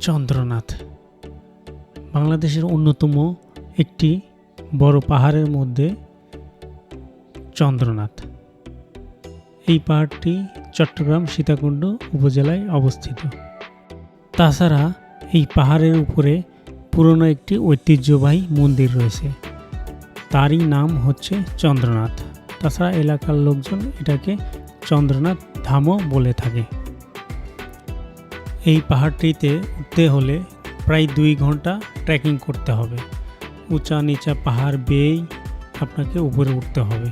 চন্দ্রনাথ। বাংলাদেশের অন্যতম একটি বড় পাহাড়ের মধ্যে চন্দ্রনাথ। এই পাহাড়টি চট্টগ্রাম সীতাকুণ্ড উপজেলায় অবস্থিত। তাছাড়া এই পাহাড়ের উপরে পুরনো একটি ঐতিহ্যবাহী মন্দির রয়েছে। তারই নাম হচ্ছে চন্দ্রনাথ। তাছাড়া এলাকার লোকজন এটাকে চন্দ্রনাথ ধামও বলে থাকে। এই পাহাড়টিতে উঠতে হলে প্রায় দুই ঘণ্টা ট্রেকিং করতে হবে। উঁচা নিচা পাহাড় বেয়েই আপনাকে উপরে উঠতে হবে।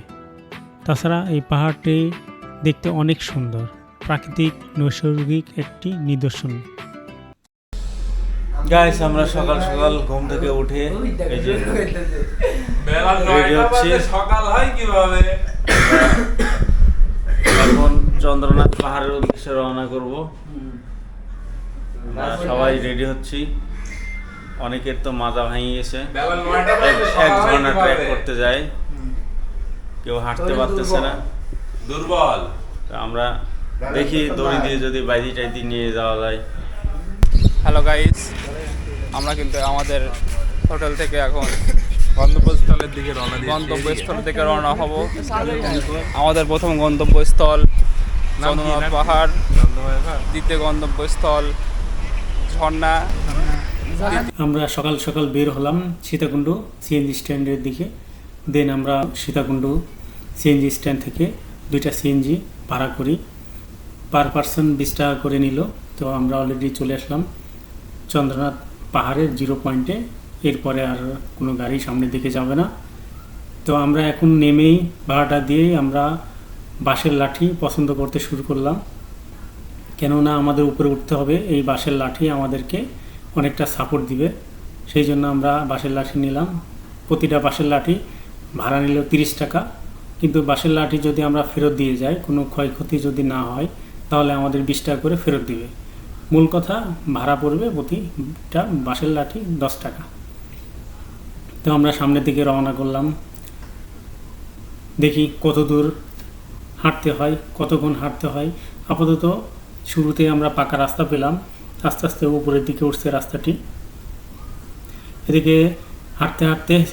তাছাড়া এই পাহাড়টি দেখতে অনেক সুন্দর। প্রাকৃতিক নৈসর্গিক একটি নিদর্শন। গাইস আমরা সকাল সকাল ঘুম থেকে উঠে এই যে সকাল হয় কীভাবে? এখন চন্দ্রনাথ পাহাড়ের উদ্দেশ্যে রওনা করব। সবাই রেডি হচ্ছি। অনেকের তো মাজা ভাঙিয়ে গেছে এক ঘণ্টা ট্রেক করতে যায়। কেউ হাঁটতে পারতেছে না। দুর্বল। তো আমরা দেখি দড়ি দিয়ে যদি বাইদি টাইদি নিয়ে যাওয়া যায়। হ্যালো গাইস আমরা কিন্তু আমাদের হোটেল থেকে এখন গন্তব্যস্থলের দিকে রওনা গন্তব্যস্থল থেকে রওনা হব। আমাদের প্রথম গন্তব্যস্থল চন্দ্রনাথ পাহাড়। দ্বিতীয় গন্তব্যস্থল ঝর্ণা। আমরা সকাল সকাল বের হলাম সীতাকুণ্ড সিএনজি স্ট্যান্ডের দিকে। দেন আমরা সীতাকুণ্ড সিএনজি স্ট্যান্ড থেকে দুইটা সিএনজি ভাড়া করি। পার পার্সন বিশ টাকা করে নিল। তো আমরা অলরেডি চলে আসলাম চন্দ্রনাথ পাহাড়ের জিরো পয়েন্টে এরপরে আর কোনো গাড়ি সামনের দিকে যাবে না। তো আমরা এখন নেমেই ভাড়াটা দিয়েই আমরা বাঁশের লাঠি পছন্দ করতে শুরু করলাম। কেননা আমাদের উপরে উঠতে হবে, এই বাঁশের লাঠি আমাদেরকে অনেকটা সাপোর্ট দিবে। সেই জন্য আমরা বাঁশের লাঠি নিলাম। প্রতিটা বাঁশের লাঠি ভাড়া নিল তিরিশ টাকা। কিন্তু বাঁশের লাঠি যদি আমরা ফেরত দিয়ে যাই, কোনো ক্ষয়ক্ষতি যদি না হয়, তাহলে আমাদের বিশ টাকা করে ফেরত দিবে। মূল কথা, ভাড়া পড়বে প্রতিটা বাঁশের লাঠি দশ টাকা। তো আমরা সামনের দিকে রওনা করলাম। দেখি কত দূর হাঁটতে হয়, কতক্ষণ হাঁটতে হয়। আপাতত শুরুতে আমরা পাকা রাস্তা পেলাম। আস্তে আস্তে উপরের দিকে উঠছে রাস্তাটি। এদিকে হাঁটতে হাঁটতে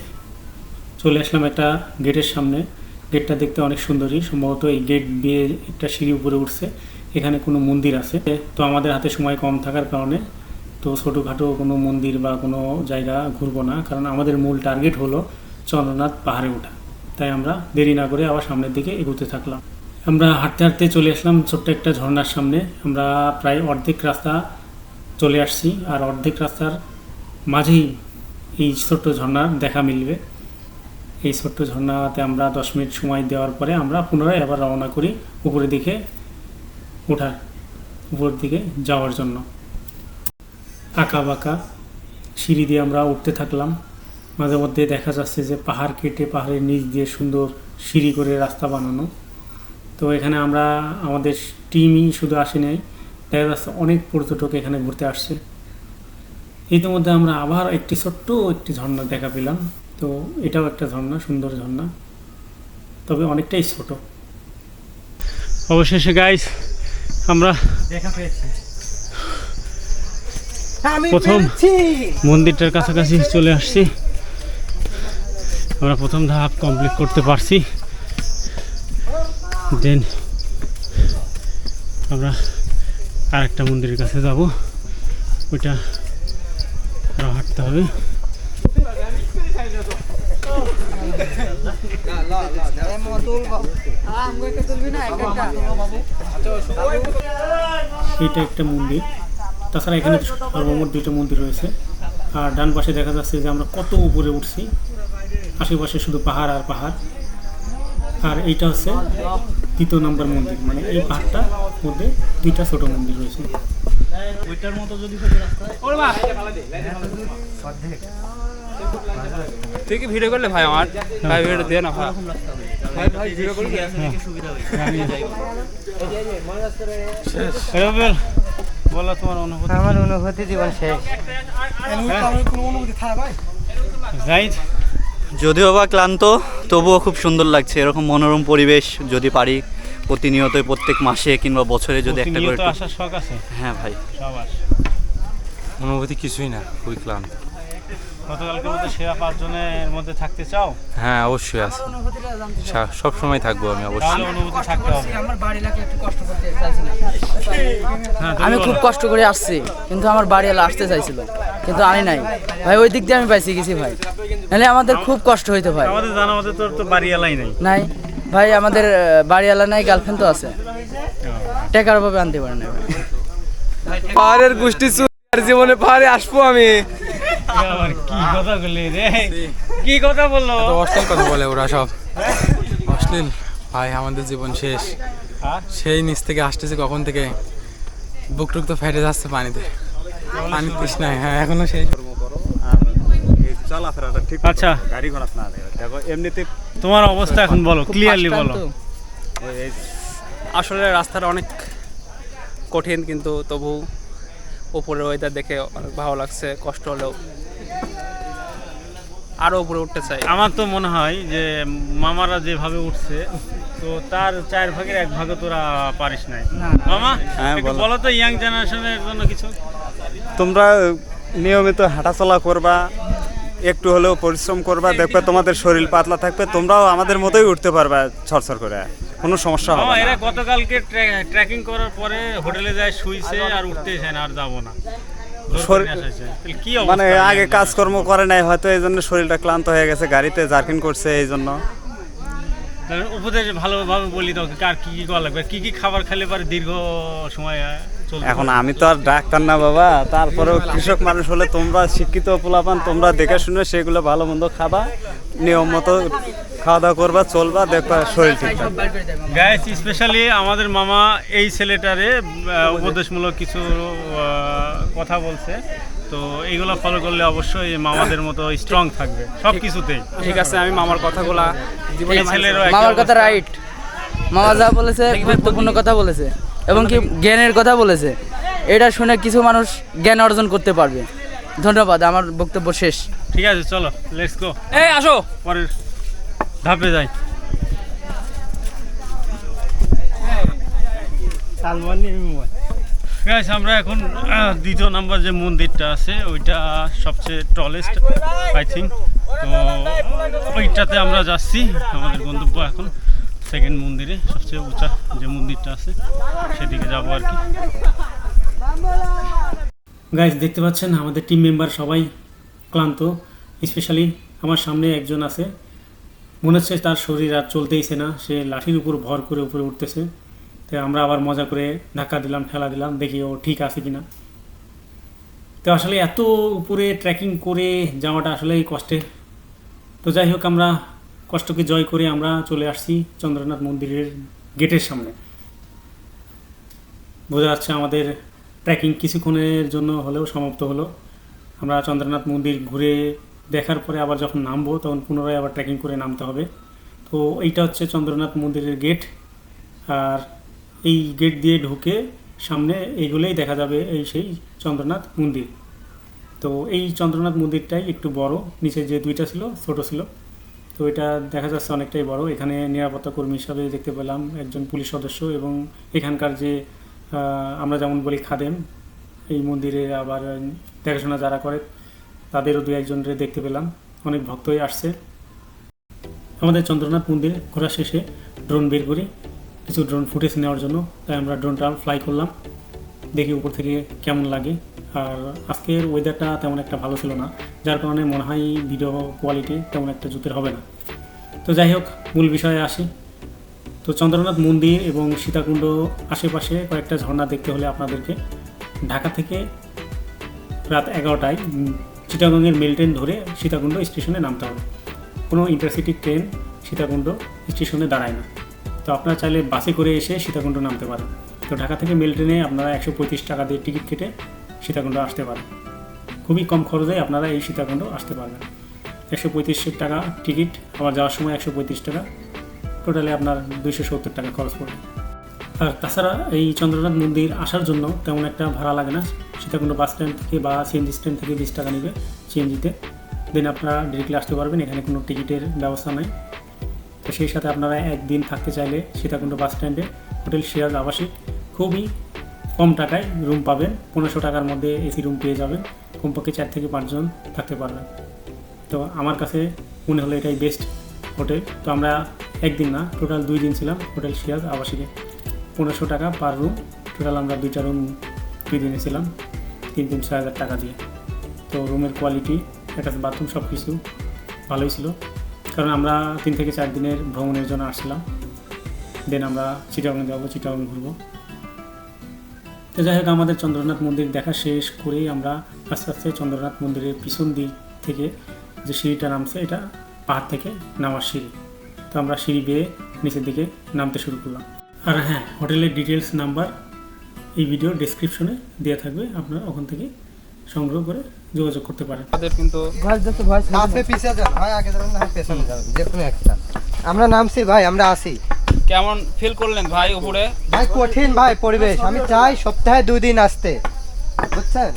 চলে আসলাম একটা গেটের সামনে। গেটটা দেখতে অনেক সুন্দরী। সম্ভবত এই গেট দিয়ে একটা সিঁড়ি উপরে উঠছে। এখানে কোনো মন্দির আছে। তো আমাদের হাতে সময় কম থাকার কারণে তো ছোটোখাটো কোনো মন্দির বা কোনো জায়গা ঘুরবো না। কারণ আমাদের মূল টার্গেট হলো চন্দ্রনাথ পাহাড়ে ওঠা। তাই আমরা দেরি না করে আবার সামনের দিকে এগোতে থাকলাম। আমরা হাঁটতে হাঁটতে চলে আসলাম ছোট্ট একটা ঝর্ণার সামনে। আমরা প্রায় অর্ধেক রাস্তা চলে আসছি আর অর্ধেক রাস্তার মাঝেই এই ছোট্ট ঝর্ণার দেখা মিলবে। এই ছোট্ট ঝর্ণাতে আমরা দশ মিনিট সময় দেওয়ার পরে আমরা পুনরায় আবার রওনা করি উপরের দিকে ওঠার, উপরের দিকে যাওয়ার জন্য। আঁকা বাঁকা সিঁড়ি দিয়ে আমরা উঠতে থাকলাম। মাঝে মধ্যে দেখা যাচ্ছে যে পাহাড় কেটে পাহাড়ের নিচ দিয়ে সুন্দর সিঁড়ি করে রাস্তা বানানো। তো এখানে আমরা আমাদের টিমই শুধু আসি নাই দেখা যাচ্ছে অনেক পর্যটক এখানে ঘুরতে আসছে। ইতিমধ্যে আমরা আবার একটি ছোট্ট একটি ঝর্ণা দেখা পেলাম। তো এটাও একটা ঝর্ণা সুন্দর ঝর্ণা তবে অনেকটাই ছোট। অবশেষে গাইস আমরা দেখা পেয়েছি। প্রথম মন্দিরটার কাছাকাছি চলে আসছি। আমরা প্রথম ধাপ কমপ্লিট করতে পারছি। দেন আমরা আর একটা মন্দিরের কাছে যাব। ওইটা হাঁটতে হবে। এইটা একটা মন্দির। তাছাড়া এখানে সর্বমোট দুইটা মন্দির রয়েছে। আর ডান পাশে দেখা যাচ্ছে যে আমরা কত উপরে উঠছি। আশেপাশে শুধু পাহাড় আর পাহাড়। আর এইটা হচ্ছে দ্বিতীয় নম্বর মন্দির মানে এই পাহাড়টার মধ্যে দুইটা ছোট মন্দির রয়েছে। তুই কি ভিডিও করলে ভাই আমার? ভাই ভিডিও দিয়ে না ভাই। রবিউল, বলো। তোমার অনুভূতি। আমার অনুভূতি জীবন শেষ। জাহিদ যদিও বা ক্লান্ত তবুও খুব সুন্দর লাগছে। এরকম মনোরম পরিবেশ যদি পারি প্রতিনিয়ত প্রত্যেক মাসে কিংবা বছরে যদি একটা করে আসার শখ আছে? হ্যাঁ ভাই। অনুভূতি কিছুই না খুবই ক্লান্ত। গতকালকে মধ্যে সেরা পাঁচজনের মধ্যে থাকতে চাও? হ্যাঁ অবশ্যই আছে। সব সময় থাকব আমি অবশ্যই। অনুভূতি থাকতে হবে। আমার বাড়ি এলাকা একটু কষ্ট করতে চাইছিল হ্যাঁ আমি খুব কষ্ট করে আসছি কিন্তু আমার বাড়ি এলা আসতে চাইছিল কিন্তু আনি নাই। ভাই ওই দিক দিয়ে আমি পাইছি গেছি ভাই। নাহলে আমাদের খুব কষ্ট হইতো ভাই। আমাদের জানা মতে তোর তো বাড়ি এলাই নাই। নাই। ভাই আমাদের আহ, বাড়ি এলা নাই গার্লফ্রেন্ড তো আছে। টাকার অভাবে আনতে পারে না পাহাড়ের গোষ্ঠী চুর জীবনে পাহাড়ে আসব আমি। আবার কি কথা বললি রে? কি কথা বলল? অশ্লীল কথা বলে ওরা সব। অশ্লীল। ভাই আমাদের জীবন শেষ। সেই নিচ থেকে আসতেছে কখন থেকে? বুক টুক তো ফেটে যাচ্ছে পানিতে। পানি তৃষ্ণায়। হ্যাঁ এখনও ঠিক আচ্ছা। গাড়ি ঘোড়া না দেখো এমনিতে তোমার অবস্থা এখন বলো ক্লিয়ারলি বলো। আসলে রাস্তাটা অনেক কঠিন কিন্তু তবু উপরের ওয়েদার দেখে অনেক ভালো লাগছে কষ্ট হলেও। আরও উপরে উঠতে চাই। আমার তো মনে হয় যে মামারা যেভাবে উঠছে তো তার চার ভাগের এক ভাগে তোরা পারিস নাই। মামা হ্যাঁ, বলো। বলো তো ইয়াং জেনারেশনের জন্য কিছু। তোমরা নিয়মিত হাঁটাচলা করবা একটু হলেও পরিশ্রম করবা দেখবে তোমাদের শরীর পাতলা থাকবে তোমরাও আমাদের মতোই উঠতে পারবা ছরছর করে কোনো সমস্যা হবে না। এরা গতকালকে ট্রেকিং করার পরে হোটেলে যায় শুইছে আর উঠতে চায় না আর যাব না। মানে আগে কাজকর্ম করে নাই হয়তো এই জন্য শরীরটা ক্লান্ত হয়ে গেছে গাড়িতে জার্কিং করছে এই জন্য। উপদেশ ভালোভাবে বলি তো কার কি কি করা লাগবে? কি কি খাবার খেলে পারে দীর্ঘ সময় এখন আমি তো আর ডাক্তার না বাবা তারপরেও কৃষক মানুষ হলে তোমরা শিক্ষিত পোলাপান তোমরা দেখে শুনে সেগুলো ভালো মন্দ খাবা। নিয়ম মতো খাওয়া দাওয়া করবা চলবা দেখবা শরীর ঠিক গাইস স্পেশালি আমাদের মামা এই ছেলেটারে উপদেশমূলক কিছু কথা বলছে। তো এইগুলো ফলো করলে অবশ্যই মামাদের মতো স্ট্রং থাকবে সব কিছুতেই। ঠিক আছে আমি মামার কথাগুলা জীবনে ছেলেরও মামার কথা রাইট মামা যা বলেছে গুরুত্বপূর্ণ কথা বলেছে এবং কি জ্ঞানের কথা বলেছে। এটা শুনে কিছু মানুষ জ্ঞান অর্জন করতে পারবে। ধন্যবাদ আমার বক্তব্য শেষ। ঠিক আছে চলো লেটস গো এই আসো। পরের ধাপে যাই। গাইস আমরা এখন দ্বিতীয় নাম্বার যে মন্দিরটা আছে, ওইটা সবচেয়ে টলেস্ট আই থিঙ্ক তো, ওইটাতে আমরা যাচ্ছি, আমাদের গন্তব্য এখন সেকেন্ড মন্দিরে, সবচেয়ে উঁচা যে মন্দিরটা আছে, সেদিকে যাব আর কি। গাইস দেখতে পাচ্ছেন, আমাদের টিম মেম্বার সবাই ক্লান্ত স্পেশালি আমার সামনে একজন আছে। মনে হচ্ছে তার শরীর আর চলতেইছে না। সে লাঠির উপর ভর করে উপরে উঠতেছে। তো আমরা আবার মজা করে ধাক্কা দিলাম ঠেলা দিলাম, দেখি ও ঠিক আছে কিনা। তো আসলে এত উপরে ট্রেকিং করে যাওয়াটা আসলেই কষ্টের তো যাই হোক, আমরা কষ্টকে জয় করে আমরা চলে আসছি চন্দ্রনাথ মন্দিরের গেটের সামনে। বোঝা যাচ্ছে আমাদের ট্রেকিং কিছুক্ষণের জন্য হলেও সমাপ্ত হলো। আমরা চন্দ্রনাথ মন্দির ঘুরে দেখার পরে আবার যখন নামবো, তখন পুনরায় আবার ট্রেকিং করে নামতে হবে। তো এইটা হচ্ছে চন্দ্রনাথ মন্দিরের গেট আর এই গেট দিয়ে ঢুকে সামনে এইগুলোই দেখা যাবে, এই সেই চন্দ্রনাথ মন্দির। তো এই চন্দ্রনাথ মন্দিরটাই একটু বড়, নিচে যে দুইটা ছিল, ছোট ছিল। তো এটা দেখা যাচ্ছে অনেকটাই বড়। এখানে নিরাপত্তা কর্মী হিসাবে দেখতে পেলাম একজন পুলিশ সদস্য এবং এখানকার যে আমরা যেমন বলি খাদেম, এই মন্দিরে আবার দেখাশোনা যারা করে তাদেরও দু একজনকে দেখতে পেলাম। অনেক ভক্তই আসছে। আমাদের চন্দ্রনাথ মন্দিরে ঘোরা শেষে ড্রোন বের করি। কিছু ড্রোন ফুটেজ নেওয়ার জন্য, তাই আমরা ড্রোনটা ফ্লাই করলাম। দেখি উপর থেকে কেমন লাগে। আর আজকের ওয়েদারটা তেমন একটা ভালো ছিল না, যার কারণে মনে হয় ভিডিও কোয়ালিটি তেমন একটা জুতের হবে না। তো যাই হোক, মূল বিষয়ে আসি। তো চন্দ্রনাথ মন্দির এবং সীতাকুণ্ড আশেপাশে কয়েকটা ঝর্ণা দেখতে হলে আপনাদেরকে। ঢাকা থেকে রাত এগারোটায় চিটাগংয়ের মেল ট্রেন ধরে সীতাকুণ্ড স্টেশনে নামতে হবে। কোনো ইন্টারসিটি ট্রেন সীতাকুণ্ড স্টেশনে দাঁড়ায় না। তো আপনারা চাইলে বাসে করে এসে সীতাকুণ্ড নামতে পারেন। তো ঢাকা থেকে মেল ট্রেনে আপনারা একশো পঁয়ত্রিশ টাকা দিয়ে টিকিট কেটে সীতাকুণ্ড আসতে পারেন। খুবই কম খরচে আপনারা এই সীতাকুণ্ড আসতে পারবেন। একশো পঁয়ত্রিশ টাকা টিকিট আবার যাওয়ার সময় একশো পঁয়ত্রিশ টাকা। টোটালি আপনার দুইশো সত্তর টাকা খরচ পড়বে। আর তাছাড়া এই চন্দ্রনাথ মন্দির আসার জন্য তেমন একটা ভাড়া লাগে না। সীতাকুণ্ড বাস স্ট্যান্ড থেকে বা সিএনজি স্ট্যান্ড থেকে বিশ টাকা নেবে সিএনজিতে দেন আপনারা ডিরেক্টলি আসতে পারবেন, এখানে কোনো টিকিটের ব্যবস্থা নাই। তো সেই সাথে আপনারা একদিন থাকতে চাইলে সীতাকুণ্ড বাস স্ট্যান্ডে হোটেল সিরাজ আবাসিক। খুবই কম টাকায় রুম পাবেন, পনেরোশো টাকার মধ্যে এসি রুম পেয়ে যাবেন, কমপক্ষে চার থেকে পাঁচজন থাকতে পারবেন। তো আমার কাছে মনে হলো এটাই বেস্ট হোটেল তো আমরা একদিন না টোটাল দুই দিন ছিলাম হোটেল সিরাজ আবাসিকে। পনেরোশো টাকা পার রুম টোটাল আমরা দুইটা রুম দুই দিনে ছিলাম তিন তিন ছয় হাজার টাকা দিয়ে। তো রুমের কোয়ালিটি অ্যাটাচ বাথরুম সব কিছু ভালোই ছিল। কারণ আমরা তিন থেকে চার দিনের ভ্রমণের জন্য আসছিলাম। দেন আমরা চিটাগং যাব, চিটাগং ঘুরবো। তো যাই হোক, আমাদের চন্দ্রনাথ মন্দির দেখা শেষ করেই আমরা আস্তে আস্তে চন্দ্রনাথ মন্দিরের পিছন দিক থেকে যে সিঁড়িটা নামছে, এটা পাহাড় থেকে নামার সিঁড়ি। তো আমরা সিঁড়ি বেয়ে নিচের দিকে নামতে শুরু করলাম। আর হ্যাঁ হোটেলের ডিটেলস নাম্বার এই ভিডিও ডেসক্রিপশনে দেওয়া থাকবে আপনারা ওখান থেকে সংগ্রহ করে যোগাযোগ করতে পারেন। আমাদের কিন্তু ভয়েস দেখতে ভয়েস আপনি পিছিয়ে যান হয় আগে যাবেন না পেছনে যাবেন যে কোনো একটা। আমরা নামছি ভাই আমরা আসি। কেমন ফিল করলেন ভাই উপরে? ভাই কঠিন ভাই পরিবেশ। আমি চাই সপ্তাহে দুই দিন আসতে। বুঝছেন?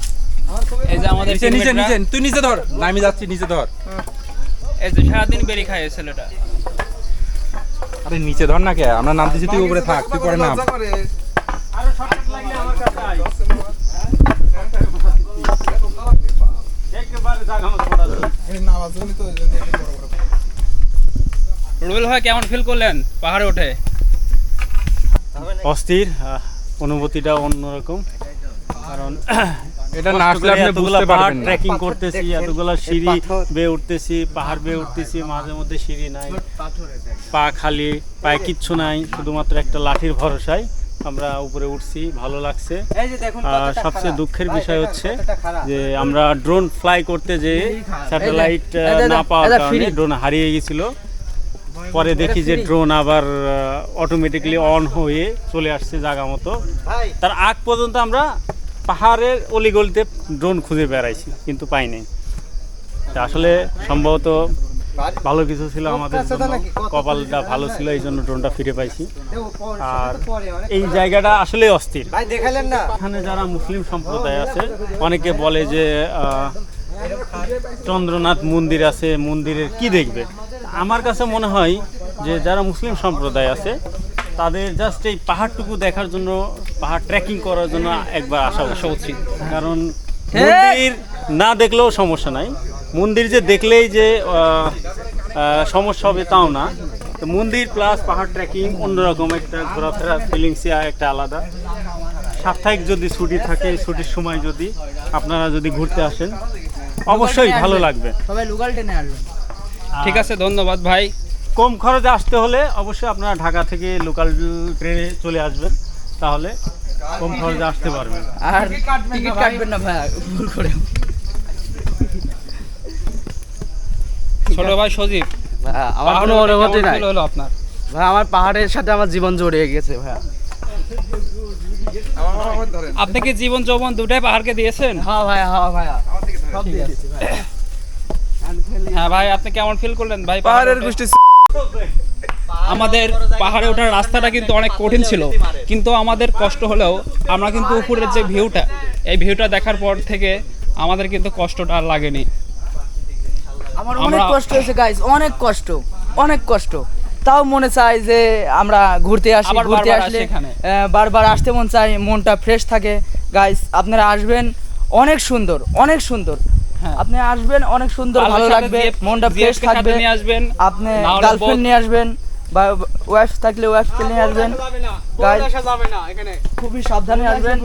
এই যে আমাদের নিচে নিচে নিচে তুই নিচে ধর। আমি যাচ্ছি নিচে ধর। এই যে সারাদিন বেরি খায় এই ছেলেটা। আরে নিচে ধর না কে আমরা নামতেছি তুই উপরে থাক তুই পরে নাম। রুবেল ভাই কেমন ফিল করলেন পাহাড়ে উঠে? অস্থির অনুভূতিটা অন্যরকম। কারণ এটা না আসলে আপনি বুঝতে পারবেন না। ট্রেকিং করতেছি এতগুলা সিঁড়ি বেয়ে উঠতেছি পাহাড় বেয়ে উঠতেছি মাঝে মধ্যে সিঁড়ি নাই। পা খালি পায়ে কিচ্ছু নাই শুধুমাত্র একটা লাঠির ভরসায় আমরা উপরে উঠছি ভালো লাগছে। এই যে দেখুন আর সবচেয়ে দুঃখের বিষয় হচ্ছে যে আমরা ড্রোন ফ্লাই করতে যে স্যাটেলাইট না পাওয়ার কারণে ড্রোন হারিয়ে গেছিল। পরে দেখি যে ড্রোন আবার অটোমেটিকলি অন হয়ে চলে আসছে জায়গা মতো। তার আগ পর্যন্ত আমরা পাহাড়ের অলিগলিতে ড্রোন খুঁজে বেড়াইছি কিন্তু পাইনি তা আসলে সম্ভবত ভালো কিছু ছিল আমাদের কপালটা ভালো ছিল এই জন্য ড্রোনটা ফিরে পাইছি। আর এই জায়গাটা আসলে অস্থির। না। এখানে যারা মুসলিম সম্প্রদায় আছে অনেকে বলে যে চন্দ্রনাথ মন্দির আছে মন্দিরের কি দেখবে? আমার কাছে মনে হয় যে যারা মুসলিম সম্প্রদায় আছে তাদের জাস্ট এই পাহাড়টুকু দেখার জন্য পাহাড় ট্রেকিং করার জন্য একবার আসা আসা উচিত। কারণ মন্দির না দেখলেও সমস্যা নাই। মন্দির যে দেখলেই যে সমস্যা হবে তাও না। তো মন্দির প্লাস পাহাড় ট্রেকিং অন্যরকম একটা ঘোরাফেরা ফিলিংসই একটা আলাদা। সাপ্তাহিক যদি ছুটি থাকে ছুটির সময় যদি আপনারা যদি ঘুরতে আসেন অবশ্যই ভালো লাগবে। ঠিক আছে ধন্যবাদ ভাই। কম খরচে আসতে হলে অবশ্যই আপনারা ঢাকা থেকে লোকাল ট্রেনে চলে আসবেন। তাহলে কম খরচে আসতে পারবেন। আর টিকিট কাটবেন না ভাই ভুল করে। ছোট ভাই সজীব আমার কোনো অনুভূতি নাই। হলো আপনার? ভাই আমার পাহাড়ের সাথে আমার জীবন জড়িয়ে গেছে ভাই। আপনি কি জীবন যৌবন দুটাই পাহাড়কে দিয়েছেন? হ্যাঁ ভাই হ্যাঁ ভাই। সব দিয়ে দিচ্ছি ভাই। হ্যাঁ ভাই আপনি কেমন ফিল করলেন? ভাই পাহাড়ের? গোষ্ঠী আমাদের পাহাড়ে ওঠার রাস্তাটা কিন্তু অনেক কঠিন ছিল। কিন্তু আমাদের কষ্ট হলেও আমরা কিন্তু উপরের যে ভিউটা এই ভিউটা দেখার পর থেকে আমাদের কিন্তু কষ্টটা আর লাগেনি। আমার অনেক কষ্ট হয়েছে গাইস অনেক কষ্ট অনেক কষ্ট। তাও মনে চাই যে আমরা ঘুরতে আসি ঘুরতে আসলে বারবার আসতে মন চাই মনটা ফ্রেশ থাকে। গাইস আপনারা আসবেন অনেক সুন্দর অনেক সুন্দর। আপনি আসবেন অনেক সুন্দর ভালো লাগবে। মনটা ফ্রেশ থাকবে। নিয়ে আসবেন আপনি গার্লফ্রেন্ড নিয়ে আসবেন বা ওয়াইফ থাকলে ওয়াইফকে নিয়ে আসবেন। গাইস খুবই সাবধানে আসবেন।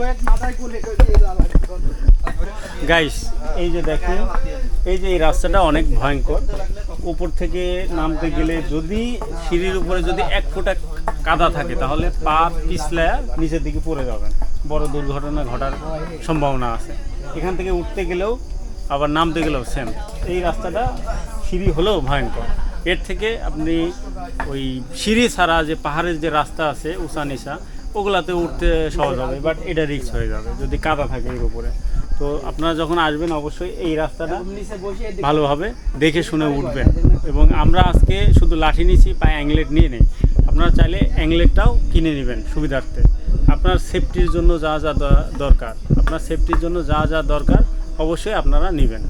গাইস এই যে দেখেন এই যে এই রাস্তাটা অনেক ভয়ঙ্কর। উপর থেকে নামতে গেলে যদি সিঁড়ির উপরে যদি এক ফোঁটা কাদা থাকে তাহলে পা পিছলে নিচের দিকে পড়ে যাবেন। বড় দুর্ঘটনা ঘটার সম্ভাবনা আছে। এখান থেকে উঠতে গেলেও আবার নামতে গেলেও সেম। এই রাস্তাটা সিঁড়ি হলেও ভয়ঙ্কর। এর থেকে আপনি ওই সিঁড়ি ছাড়া যে পাহাড়ের যে রাস্তা আছে উঁচা নিচা ওগুলাতে উঠতে সহজ হবে বাট এটা রিক্স হয়ে যাবে, যদি কাদা থাকে এর উপরে। তো আপনারা যখন আসবেন, অবশ্যই এই রাস্তাটা ভালোভাবে দেখে শুনে উঠবেন। এবং আমরা আজকে শুধু লাঠি নিয়েছি পায়ে অ্যাংলেট নিয়ে নেই। আপনারা চাইলে অ্যাংলেটটাও কিনে নেবেন সুবিধার্থে। আপনার সেফটির জন্য যা যা দরকার। আপনার সেফটির জন্য যা যা দরকার অবশ্যই আপনারা নেবেন।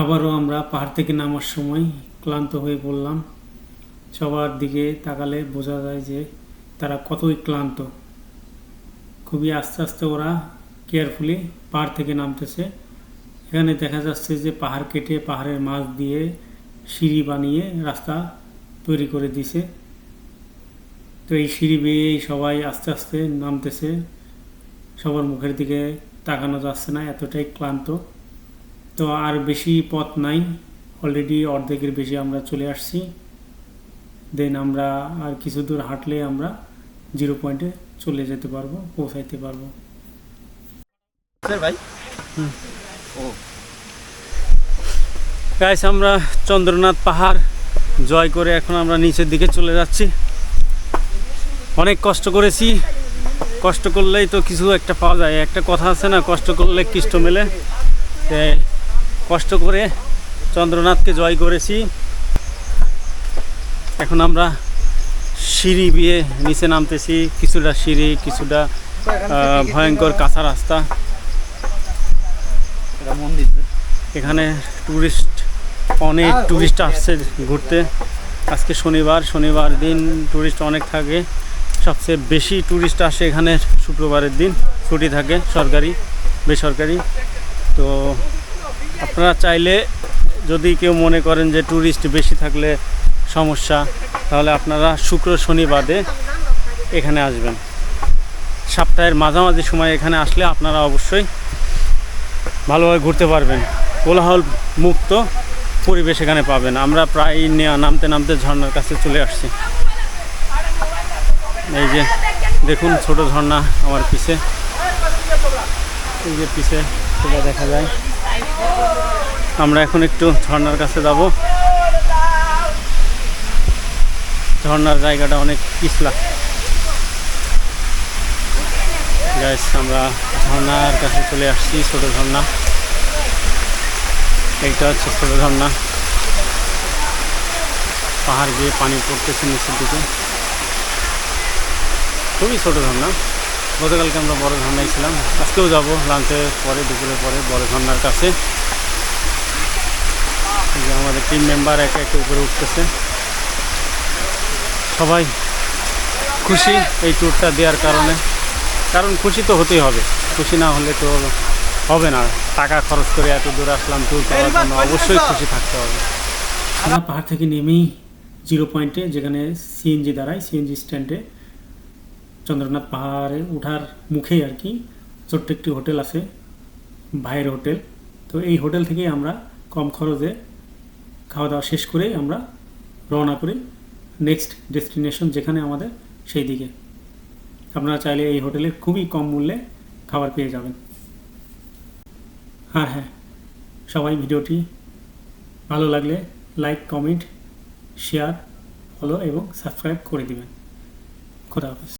আবারও আমরা পাহাড় থেকে নামার সময় ক্লান্ত হয়ে পড়লাম। সবার দিকে তাকালে বোঝা যায় যে তারা কতই ক্লান্ত। খুবই আস্তে আস্তে ওরা কেয়ারফুলি পাহাড় থেকে নামতেছে। এখানে দেখা যাচ্ছে যে পাহাড় কেটে পাহাড়ের মাছ দিয়ে সিঁড়ি বানিয়ে রাস্তা তৈরি করে দিছে তো এই সিঁড়ি বেয়েই সবাই আস্তে আস্তে নামতেছে। সবার মুখের দিকে তাকানো যাচ্ছে না এতটাই ক্লান্ত। তো আর বেশি পথ নাই অলরেডি অর্ধেকের বেশি আমরা চলে আসছি। দেন আমরা আর কিছু দূর হাঁটলে আমরা জিরো পয়েন্টে চলে যেতে পারব পৌঁছাইতে পারব। ভাই? গাইস আমরা চন্দ্রনাথ পাহাড় জয় করে এখন আমরা নিচের দিকে চলে যাচ্ছি। অনেক কষ্ট করেছি। কষ্ট করলেই তো কিছু একটা পাওয়া যায়। একটা কথা আছে না কষ্ট করলে কৃষ্ট মেলে। কষ্ট করে চন্দ্রনাথকে জয় করেছি। এখন আমরা সিঁড়ি বিয়ে নিচে নামতেছি। কিছুটা সিঁড়ি কিছুটা ভয়ঙ্কর কাঁচা রাস্তা। এখানে টুরিস্ট অনেক টুরিস্ট আসছে ঘুরতে। আজকে শনিবার শনিবার দিন টুরিস্ট অনেক থাকে। সবচেয়ে বেশি টুরিস্ট আসে এখানে শুক্রবারের দিন। ছুটি থাকে, সরকারি, বেসরকারি। তো আপনারা চাইলে যদি কেউ মনে করেন যে টুরিস্ট বেশি থাকলে সমস্যা, তাহলে আপনারা শুক্র শনি বাদে এখানে আসবেন। সপ্তাহের মাঝামাঝি সময় এখানে আসলে আপনারা অবশ্যই ভালোভাবে ঘুরতে পারবেন। কোলাহল মুক্ত পরিবেশ এখানে পাবেন। আমরা প্রায় নামতে নামতে ঝর্নার কাছে চলে আসছি। এই যে দেখুন ছোট ঝর্ণা আমার পিছে। এই যে পিছে সেটা দেখা যায়। আমরা এখন একটু ঝর্ণার কাছে যাব। ঝর্ণার জায়গাটা অনেক পিছলা। গাইস আমরা ঝর্ণার কাছে চলে আসছি, ছোট ঝর্ণা। এইটা হচ্ছে ছোট ঝর্ণা। পাহাড় গিয়ে পানি পড়তেছে নিচের দিকে। খুবই ছোট ঝর্ণা গতকালকে আমরা বড় ঝর্ণায় ছিলাম। আজকেও যাব লাঞ্চের পরে দুপুরের পরে বড় ঝর্ণার কাছে। আমাদের টিম মেম্বার একে একে উপরে উঠতেছে। সবাই খুশি এই ট্যুরটা দেওয়ার কারণে। কারণ খুশি তো হতেই হবে। খুশি না হলে তো হবে না। টাকা খরচ করে এত দূর আসলাম ট্যুর করার জন্য অবশ্যই খুশি থাকতে হবে। আমরা পাহাড় থেকে নেমেই জিরো পয়েন্টে যেখানে সিএনজি দাঁড়ায় সিএনজি স্ট্যান্ডে চন্দ্রনাথ পাহাড়ে ওঠার মুখেই আর কি ছোট্ট একটি হোটেল আছে, ভাইয়ের হোটেল। তো এই হোটেল থেকেই আমরা কম খরচে খাওয়া দাওয়া শেষ করে আমরা রওনা করি নেক্সট ডেস্টিনেশন যেখানে আমাদের সেই দিকে। আপনারা চাইলে এই হোটেলে খুবই কম মূল্যে খাবার পেয়ে যাবেন। আর হ্যাঁ সবাই ভিডিওটি ভালো লাগলে লাইক, কমেন্ট, শেয়ার, ফলো এবং সাবস্ক্রাইব করে দিবেন। খোদা হাফেজ।